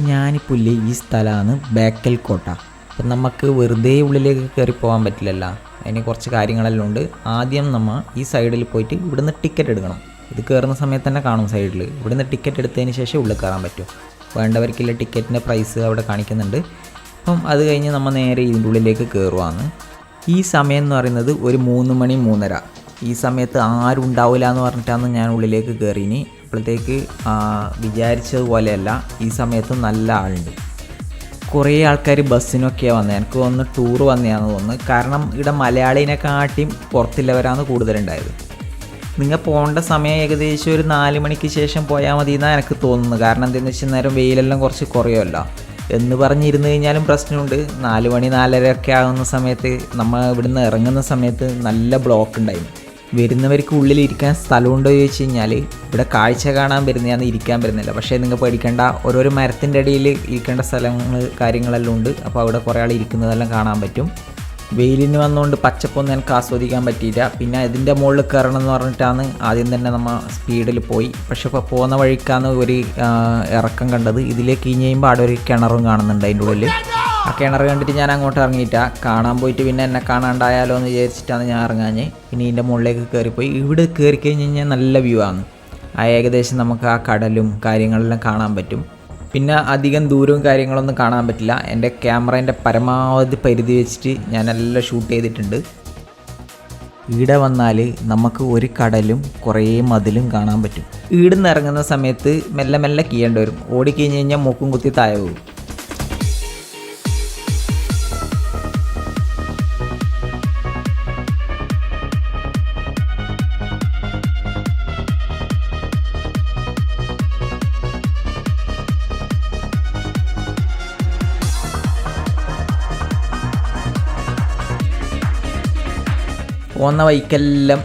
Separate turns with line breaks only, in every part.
ഞാനിപ്പോൾ ഈ സ്ഥലമാണ് ബേക്കൽ കോട്ട. അപ്പം നമുക്ക് വെറുതെ ഉള്ളിലേക്ക് കയറി പോകാൻ പറ്റില്ലല്ലോ. അതിന് കുറച്ച് കാര്യങ്ങളെല്ലാം ഉണ്ട്. ആദ്യം നമ്മൾ ഈ സൈഡിൽ പോയിട്ട് ഇവിടുന്ന് ടിക്കറ്റ് എടുക്കണം. ഇത് കയറുന്ന സമയത്ത് തന്നെ കാണും സൈഡിൽ ഇവിടുന്ന് ടിക്കറ്റ് എടുത്തതിന് ശേഷം ഉള്ളിൽ കയറാൻ പറ്റും. വേണ്ടവർക്കില്ല ടിക്കറ്റിന്റെ പ്രൈസ് അവിടെ കാണിക്കുന്നുണ്ട്. അപ്പം അത് കഴിഞ്ഞ് നമ്മൾ നേരെ ഇതിന്റെ ഉള്ളിലേക്ക് കയറുവാണ്. ഈ സമയം എന്ന് പറയുന്നത് ഒരു മൂന്ന് മണി മൂന്നര. ഈ സമയത്ത് ആരും ഉണ്ടാവില്ല എന്ന് പറഞ്ഞിട്ടാണ് ഞാൻ ഉള്ളിലേക്ക് കയറിയിനി അപ്പോഴത്തേക്ക് വിചാരിച്ചതുപോലെയല്ല ഈ സമയത്ത് നല്ല ആളുണ്ട്. കുറേ ആൾക്കാർ ബസ്സിനൊക്കെയാണ് വന്നത് എനിക്ക് ഒന്ന് ടൂർ വന്നതാണെന്ന് തോന്നുന്നു. കാരണം ഇവിടെ മലയാളീനെക്കാട്ടിയും പുറത്തുള്ളവരാണ് കൂടുതലുണ്ടായത്. നിങ്ങൾ പോകേണ്ട സമയം ഏകദേശം ഒരു നാല് മണിക്ക് ശേഷം പോയാൽ മതി എന്നാണ് എനിക്ക് തോന്നുന്നത് കാരണം എന്താണെന്ന് വെച്ചാൽ നേരം വെയിലെല്ലാം കുറച്ച് കുറയുമല്ലോ. എന്ന് പറഞ്ഞിരുന്നു കഴിഞ്ഞാലും പ്രശ്നമുണ്ട്. നാല് മണി നാലര ഒക്കെ ആകുന്ന സമയത്ത് നമ്മൾ ഇവിടുന്ന് ഇറങ്ങുന്ന സമയത്ത് നല്ല ബ്ലോക്ക് ഉണ്ടായിരുന്നു. വരുന്നവർക്ക് ഉള്ളിൽ ഇരിക്കാൻ സ്ഥലമുണ്ടോ ചോദിച്ചു കഴിഞ്ഞാൽ ഇവിടെ കാഴ്ച കാണാൻ വരുന്നതാണ് ഇരിക്കാൻ വരുന്നില്ല പക്ഷേ നിങ്ങൾ പേടിക്കേണ്ട ഓരോരോ മരത്തിന്റെ ഇടയിൽ ഇരിക്കേണ്ട സ്ഥലങ്ങൾ കാര്യങ്ങളെല്ലാം ഉണ്ട്. അപ്പോൾ അവിടെ കുറേ ആൾ ഇരിക്കുന്നതെല്ലാം കാണാൻ പറ്റും. വെയിലിന് വന്നുകൊണ്ട് പച്ചപ്പൊന്നും എനിക്ക് ആസ്വദിക്കാൻ പറ്റിയില്ല. പിന്നെ ഇതിന്റെ മുകളിൽ കയറണം എന്ന് പറഞ്ഞിട്ടാണ് ആദ്യം തന്നെ നമ്മൾ സ്പീഡിൽ പോയി. പക്ഷെ ഇപ്പോൾ പോകുന്ന വഴിക്കാണ് ഒരു ഇറക്കം കണ്ടത്. ഇതിലേക്ക് ഇഞ്ഞ് കഴിയുമ്പോൾ അവിടെ ഒരു കിണറും കാണുന്നുണ്ട് അതിന്റെ ഉള്ളിൽ. ആ കിണർ കണ്ടിട്ട് ഞാൻ അങ്ങോട്ട് ഇറങ്ങിയിട്ട. കാണാൻ പോയിട്ട് പിന്നെ എന്നെ കാണാണ്ടായാലോ എന്ന് വിചാരിച്ചിട്ടാണ് ഞാൻ ഇറങ്ങാഞ്ഞ്. പിന്നെ ഇതിന്റെ മുകളിലേക്ക് കയറിപ്പോയി ഇവിടെ കയറി കഴിഞ്ഞ് കഴിഞ്ഞാൽ നല്ല വ്യൂ ആണ്. ആ ഏകദേശം നമുക്ക് ആ കടലും കാര്യങ്ങളെല്ലാം കാണാൻ പറ്റും. പിന്നെ അധികം ദൂരവും കാര്യങ്ങളൊന്നും കാണാൻ പറ്റില്ല. എന്റെ ക്യാമറേന്റെ പരമാവധി പരിധി വെച്ചിട്ട് ഞാൻ എല്ലാം ഷൂട്ട് ചെയ്തിട്ടുണ്ട്. ഈടെ വന്നാൽ നമുക്ക് ഒരു കടലും കുറേ മതിലും കാണാൻ പറ്റും. ഈടുന്ന് ഇറങ്ങുന്ന സമയത്ത് മെല്ലെ മെല്ലെ കീയേണ്ടി വരും. ഓടിക്കഴിഞ്ഞ് കഴിഞ്ഞാൽ മൂക്കും കുത്തി താഴെ പോകും. പോകുന്ന വൈക്കെല്ലാം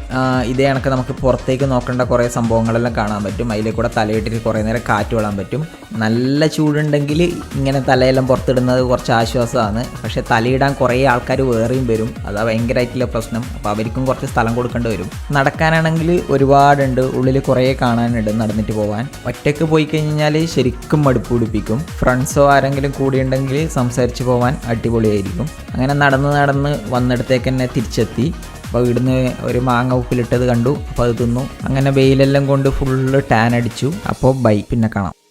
ഇതേ കണക്ക് നമുക്ക് പുറത്തേക്ക് നോക്കേണ്ട കുറേ സംഭവങ്ങളെല്ലാം കാണാൻ പറ്റും. അതിലെ കൂടെ തലയിട്ടിട്ട് കുറേ നേരം കാറ്റ് വിടാൻ പറ്റും. നല്ല ചൂടുണ്ടെങ്കിൽ ഇങ്ങനെ തലയെല്ലാം പുറത്തിടുന്നത് കുറച്ച് ആശ്വാസമാണ്. പക്ഷേ തലയിടാൻ കുറേ ആൾക്കാർ വേറെയും വരും. അതാ ഭയങ്കരമായിട്ടുള്ള പ്രശ്നം. അപ്പോൾ അവർക്കും കുറച്ച് സ്ഥലം കൊടുക്കേണ്ടി വരും. നടക്കാനാണെങ്കിൽ ഒരുപാടുണ്ട്. ഉള്ളിൽ കുറേ കാണാനുണ്ട് നടന്നിട്ട് പോകാൻ ഒറ്റയ്ക്ക് പോയി കഴിഞ്ഞാൽ ശരിക്കും മടുപ്പ് പിടിപ്പിക്കും. ഫ്രണ്ട്സോ ആരെങ്കിലും കൂടിയുണ്ടെങ്കിൽ സംസാരിച്ച് പോകാൻ അടിപൊളിയായിരിക്കും. അങ്ങനെ നടന്ന് നടന്ന് വന്നിടത്തേക്ക് തന്നെ തിരിച്ചെത്തി. അപ്പോൾ ഇവിടുന്ന് ഒരു മാങ്ങ ഉപ്പിലിട്ടത് കണ്ടു. അപ്പോൾ അത് തിന്നു. അങ്ങനെ വെയിലെല്ലാം കൊണ്ട് ഫുള്ള് ടാൻ അടിച്ചു. അപ്പോൾ ബൈ പിന്നെ കാണാം.